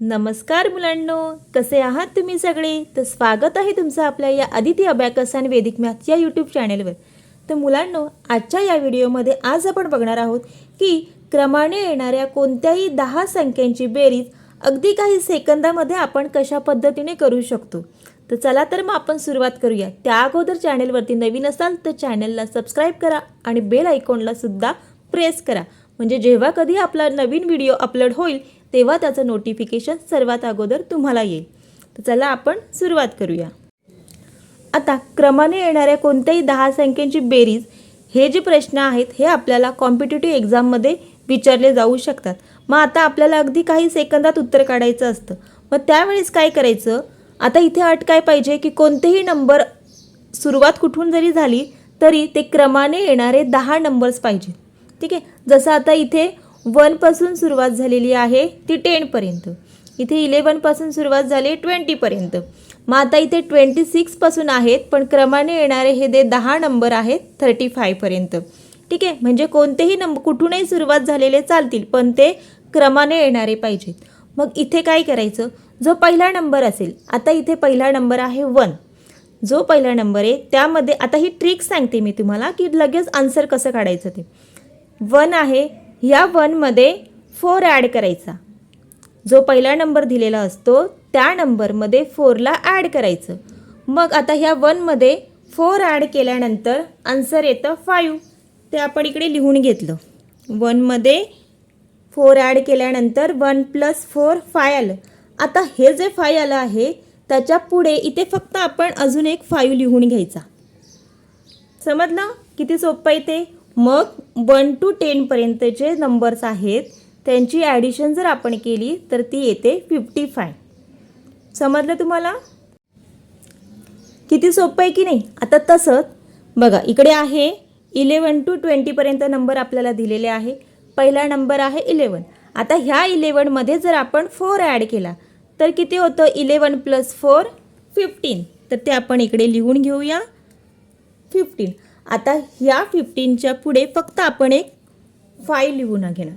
नमस्कार मुलांनो कसे आहात तुम्ही सगळे? तर स्वागत आहे तुमचं आपल्या या अदिती अभ्याकस आणि वेदिक मॅथ या यूट्यूब चॅनेलवर तर मुलांनो आजच्या या व्हिडिओमध्ये आज आपण बघणार आहोत की क्रमाने येणाऱ्या कोणत्याही दहा संख्यांची बेरीज अगदी काही सेकंदामध्ये आपण कशा पद्धतीने करू शकतो? तर चला तर मग आपण सुरुवात करूया. त्या अगोदर चॅनेलवरती नवीन असाल तर चॅनलला सबस्क्राईब करा आणि बेल आयकॉनला सुद्धा प्रेस करा. म्हणजे जेव्हा कधी आपला नवीन व्हिडिओ अपलोड होईल तेव्हा त्याचं नोटिफिकेशन सर्वात अगोदर तुम्हाला येईल. तर चला आपण सुरुवात करूया. आता क्रमाने येणाऱ्या कोणत्याही दहा संख्यांची बेरीज हे जे प्रश्न आहेत हे आपल्याला कॉम्पिटेटिव्ह एक्झाममध्ये विचारले जाऊ शकतात. मग आता आपल्याला अगदी काही सेकंदात उत्तर काढायचं असतं. मग त्यावेळेस काय करायचं? आता इथे अट काय पाहिजे की कोणतेही नंबर सुरुवात कुठून जरी झाली तरी ते क्रमाने येणारे दहा नंबर्स पाहिजेत. ठीक आहे? जसं आता इथे वनपासून सुरुवात झालेली आहे ती टेनपर्यंत इथे इलेवनपासून सुरुवात झाली ट्वेंटीपर्यंत मग आता इथे ट्वेंटी सिक्सपासून आहेत पण क्रमाने येणारे हे दे दहा नंबर आहेत थर्टी फायपर्यंत ठीक आहे? म्हणजे कोणतेही नंबर कुठूनही सुरुवात झालेले चालतील पण ते क्रमाने येणारे पाहिजेत. मग इथे काय करायचं? जो पहिला नंबर असेल आता इथे पहिला नंबर आहे वन. जो पहिला नंबर आहे त्यामध्ये आता ही ट्रिक सांगते मी तुम्हाला की लगेच आन्सर कसं काढायचं ते. वन आहे ह्या वनमध्ये फोर ॲड करायचा. जो पहिला नंबर दिलेला असतो त्या नंबरमध्ये फोरला ॲड करायचं. मग आता ह्या वनमध्ये फोर ॲड केल्यानंतर आन्सर येतं फाईव्ह ते आपण इकडे लिहून घेतलं. वनमध्ये फोर ॲड केल्यानंतर वन प्लस फोर फाय आलं. आता हे जे फाय आलं आहे त्याच्या पुढे इथे फक्त आपण अजून एक फाईव्ह लिहून घ्यायचा. समजलं? किती सोपं आहे ते? मग वन टू टेनपर्यंतचे नंबर्स आहेत. त्यांची ॲडिशन जर आपण केली तर ती येते फिफ्टी फाय समजलं तुम्हाला? किती सोपं आहे की नाही? आता तसंच बघा इकडे आहे इलेवन टू ट्वेंटीपर्यंत नंबर आपल्याला दिलेले आहे. पहिला नंबर आहे इलेवन आता ह्या इलेवनमध्ये जर आपण फोर ॲड केला तर किती होतं? इलेवन प्लस फोर फिफ्टीन तर ते आपण इकडे लिहून घेऊया. फिफ्टीन आता ह्या फिफ्टीनच्या पुढे फक्त आपण एक फाय लिहून घेणार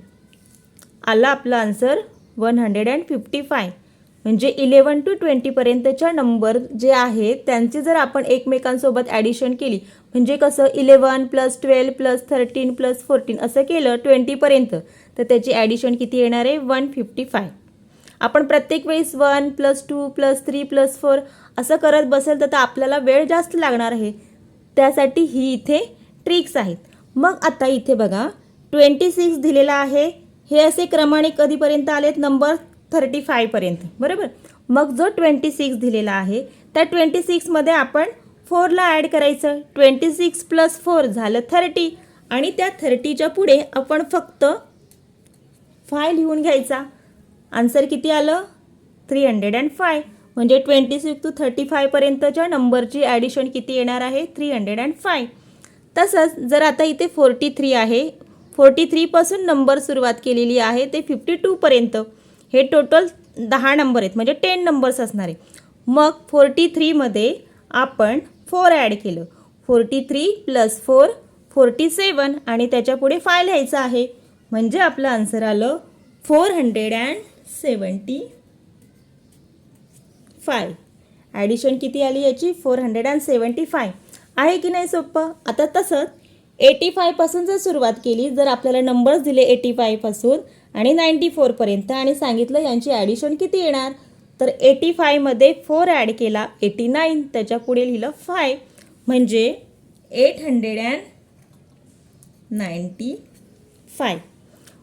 आला आपला answer one hundred and fifty five म्हणजे इलेवन टू ट्वेंटीपर्यंतच्या नंबर जे आहेत त्यांची जर आपण एकमेकांसोबत ॲडिशन केली म्हणजे कसं eleven plus twelve plus thirteen plus fourteen असं केलं ट्वेंटीपर्यंत तर त्याची ॲडिशन किती येणार आहे? वन फिफ्टी फाय आपण प्रत्येक वेळेस one plus two plus three plus four असं करत बसेल तर आपल्याला वेळ जास्त लागणार आहे. त्यासाठी ही इथे ट्रिक्स आहेत. मग आता इथे बघा ट्वेंटी सिक्स दिलेला आहे. हे असे क्रमाने कधीपर्यंत आलेत? नंबर थर्टी फायपर्यंत बरोबर? मग जो ट्वेंटी सिक्स दिलेला आहे त्या ट्वेंटी सिक्समध्ये आपण फोरला ॲड करायचं. ट्वेंटी सिक्स प्लस फोर झालं थर्टी आणि त्या थर्टीच्या पुढे आपण फक्त फाय लिहून घ्यायचा. आन्सर किती आलं? थ्री हंड्रेड अँड फाय म्हणजे ट्वेंटी सिक्स टू थर्टी फायपर्यंतच्या नंबरची ॲडिशन किती येणार आहे? थ्री हंड्रेड अँड फाय तसंच जर आता इथे फोर्टी थ्री आहे फोर्टी थ्रीपासून नंबर सुरुवात केलेली आहे ते फिफ्टी टूपर्यंत हे टोटल दहा नंबर आहेत म्हणजे टेन नंबर्स असणार आहे. मग फोर्टी थ्रीमध्ये आपण फोर ॲड केलं. Forty three plus four forty seven आणि त्याच्यापुढे फाय लिहायचं आहे. म्हणजे आपलं आन्सर आलं four hundred and seventy five. Addition किती आली याची? Four hundred and seventy five आहे की नाही सोपं आता तसंच एटी फायपासून जर सुरुवात केली जर आपल्याला नंबर्स दिले एटी फायपासून आणि नाईंटी फोरपर्यंत आणि सांगितलं यांची ॲडिशन किती येणार? तर एटी फायमध्ये फोर ॲड केला एटी नाईन त्याच्या पुढे लिहिलं फाय म्हणजे eight hundred and ninety five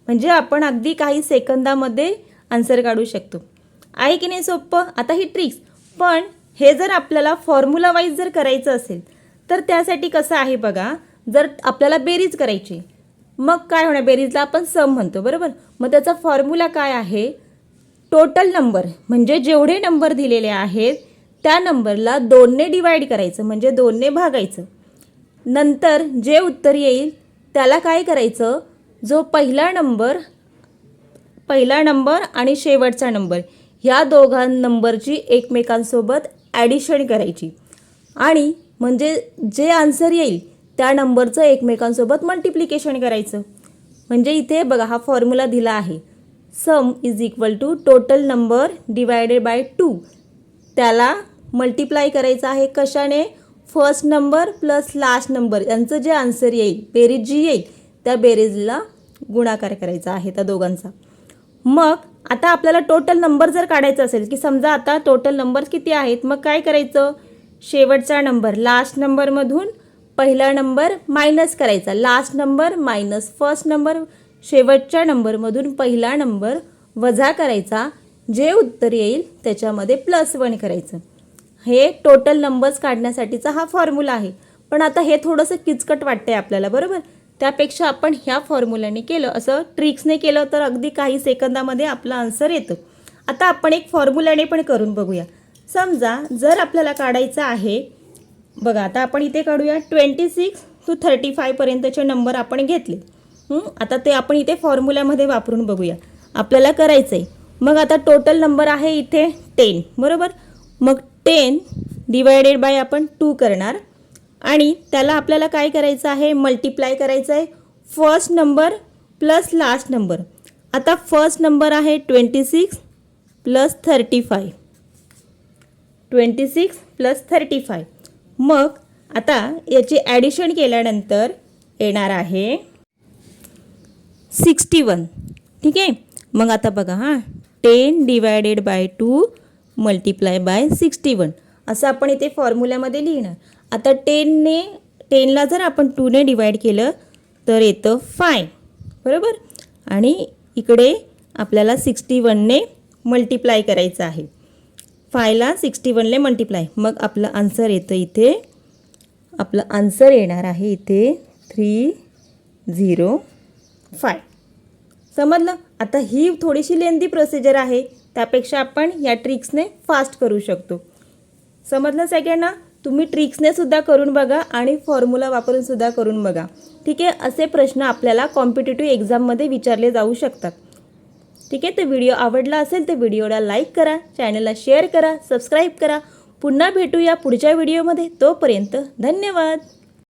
म्हणजे आपण अगदी काही सेकंदामध्ये आन्सर काढू शकतो. आहे की नाही सोपं आता ही ट्रिक्स पण हे जर आपल्याला फॉर्म्युला वाईज जर करायचं असेल तर त्यासाठी कसं आहे बघा जर आपल्याला बेरीज करायची मग काय होणार? बेरीजला आपण सम म्हणतो बरोबर? मग त्याचा फॉर्म्युला काय आहे? टोटल नंबर म्हणजे जेवढे नंबर दिलेले आहेत त्या नंबरला दोनने डिवाईड करायचं म्हणजे दोनने भागायचं. नंतर जे उत्तर येईल त्याला काय करायचं? जो पहिला नंबर पहिला नंबर आणि शेवटचा नंबर ह्या दोघां नंबरची एकमेकांसोबत ॲडिशन करायची. आणि म्हणजे जे आन्सर येईल त्या नंबरचं एकमेकांसोबत मल्टिप्लिकेशन करायचं. म्हणजे इथे बघा हा फॉर्म्युला दिला आहे. Sum is equal to total number divided by two त्याला मल्टिप्लाय करायचं आहे कशाने? First number plus last number यांचं जे आन्सर येईल बेरीज जी येईल त्या बेरीजला गुणाकार करायचा आहे त्या दोघांचा. मग आता आपल्याला टोटल नंबर जर काढायचा असेल की समजा आता टोटल नंबर्स किती आहेत मग काय करायचं? शेवटचा नंबर लास्ट नंबरमधून पहिला नंबर मायनस करायचा. Last number minus first number शेवटच्या नंबरमधून पहिला नंबर वजा करायचा. जे उत्तर येईल त्याच्यामध्ये प्लस वन करायचं. हे टोटल नंबर्स काढण्यासाठीचा हा फॉर्म्युला आहे. पण आता हे थोडंसं किचकट वाटतंय आपल्याला बरोबर? त्यापेक्षा आपण ह्या फॉर्म्युल्याने केलं. असं ट्रिक्सने केलं तर अगदी काही सेकंदामध्ये आपला आन्सर येतो. आता आपण एक फॉर्म्युल्याने पण करून बघूया. समजा जर आपल्याला काढायचं आहे बघा आता आपण इथे काढूया. ट्वेंटी सिक्स टू थर्टी फायपर्यंतचे नंबर आपण घेतले. आता ते आपण इथे फॉर्म्युल्यामध्ये वापरून बघूया. आपल्याला करायचं आहे मग आता टोटल नंबर आहे इथे टेन बरोबर? मग टेन डिवायडेड बाय आपण टू करणार. आणि त्याला आपल्याला काय करायचं आहे? मल्टिप्लाय करायचं आहे. First number plus last number आता फर्स्ट नंबर आहे twenty six plus thirty five twenty six plus thirty five मग आता याची ॲडिशन केल्यानंतर येणार आहे सिक्स्टी वन ठीक आहे? मग आता बघा हां. Ten divided by two multiply by sixty one असं आपण इथे फॉर्म्युल्यामध्ये लिहिणार. आता टेनने टेनला जर आपण टूने डिवाईड केलं तर येतं फाय बरोबर? आणि इकडे आपल्याला सिक्स्टी वनने मल्टिप्लाय करायचं आहे. फायला सिक्स्टी वनने मल्टिप्लाय मग आपलं आन्सर येतं इथे. आपलं आन्सर येणार आहे इथे थ्री झिरो फाय समजलं? आता ही थोडीशी लेंदी प्रोसिजर आहे. त्यापेक्षा आपण या ट्रिक्सने फास्ट करू शकतो. समजलं सगळ्यांना? तुम्ही ट्रिक्सने सुद्धा करून बघा आणि फॉर्म्युला वापरून सुद्धा करून बघा. ठीक आहे? असे प्रश्न आपल्याला कॉम्पिटेटिव्ह एक्झाममध्ये विचारले जाऊ शकतात. ठीक आहे? तर व्हिडिओ आवडला असेल तर व्हिडिओला लाईक करा चॅनलला शेअर करा सबस्क्राईब करा. पुन्हा भेटूया पुढच्या व्हिडिओमध्ये तोपर्यंत धन्यवाद.